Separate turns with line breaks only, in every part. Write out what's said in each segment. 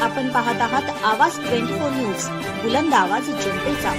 आपण पाहत आहात आवाज ट्वेंटी फोर न्यूज बुलंद आवाज जनतेचा.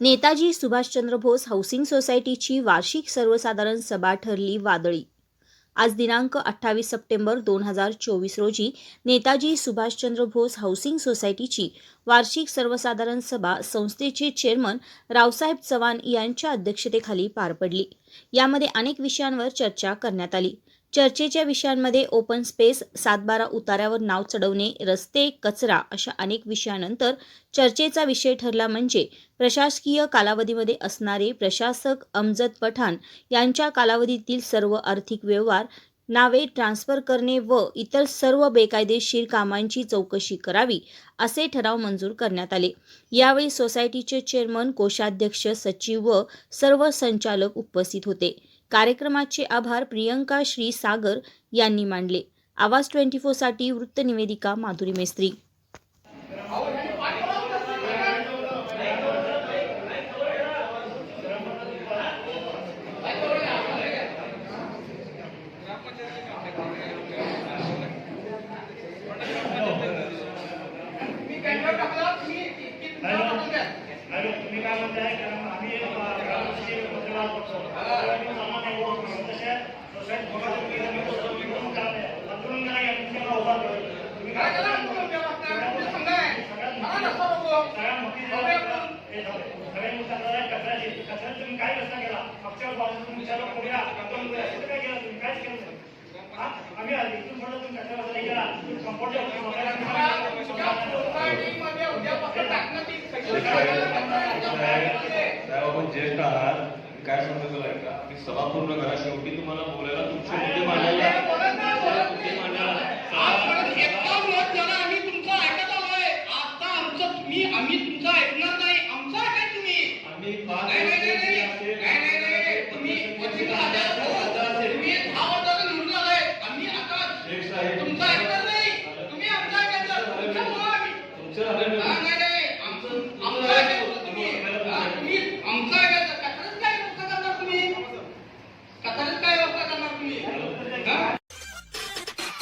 नेताजी सुभाषचंद्र बोस हाऊसिंग सोसायटीची वार्षिक सर्वसाधारण सभा ठरली वादळी. आज दिनांक अठ्ठावीस सप्टेंबर दोन हजार चोवीस रोजी नेताजी सुभाषचंद्र बोस हाऊसिंग सोसायटीची वार्षिक सर्वसाधारण सभा संस्थेचे चेअरमन रावसाहेब चव्हाण यांच्या अध्यक्षतेखाली पार पडली. यामध्ये अनेक विषयांवर चर्चा करण्यात आली. चर्चेच्या विषयांमध्ये ओपन स्पेस सातबारा उतार्यावर नाव चढवणे रस्ते कचरा अशा अनेक विषयानंतर चर्चेचा विषय ठरला म्हणजे प्रशासकीय कालावधीमध्ये असणारे प्रशासक अमजद पठाण यांच्या कालावधीतील सर्व आर्थिक व्यवहार नावे ट्रान्स्फर करणे व इतर सर्व बेकायदेशीर कामांची चौकशी करावी असे ठराव मंजूर करण्यात आले. यावेळी सोसायटीचे चेअरमन कोषाध्यक्ष सचिव व सर्व संचालक उपस्थित होते. कार्यक्रमाचे आभार प्रियंका श्री सागर यांनी मांडले आवाज ट्वेंटी साठी वृत्तनिवेदिका माधुरी मेस्त्री.
आम्ही काय करा कचऱ्यात काय रस्ता केला मागच्या तुम्ही तुम्ही केलं इथून कचरा केला
काय सांगतो सभा पूर्ण करा. शेवटी तुम्हाला बोलायला तुमचे मुद्दे मांडायला मुद्दे
आम्ही तुमचं ऐकणार नाही. आमचं ऐकाय तुम्ही?
आम्ही
तुमचं ऐकणार नाही. तुम्ही आमचं ऐकायचं
तुमचं झालं
हा, नाही नाही आमचं आमचं ऐकायचं तुम्ही हा, तुम्ही आमचं ऐकायचं कचऱ्यात काय व्यवस्था करणार तुम्ही कचऱ्यात काय व्यवस्था करणार तुम्ही हा?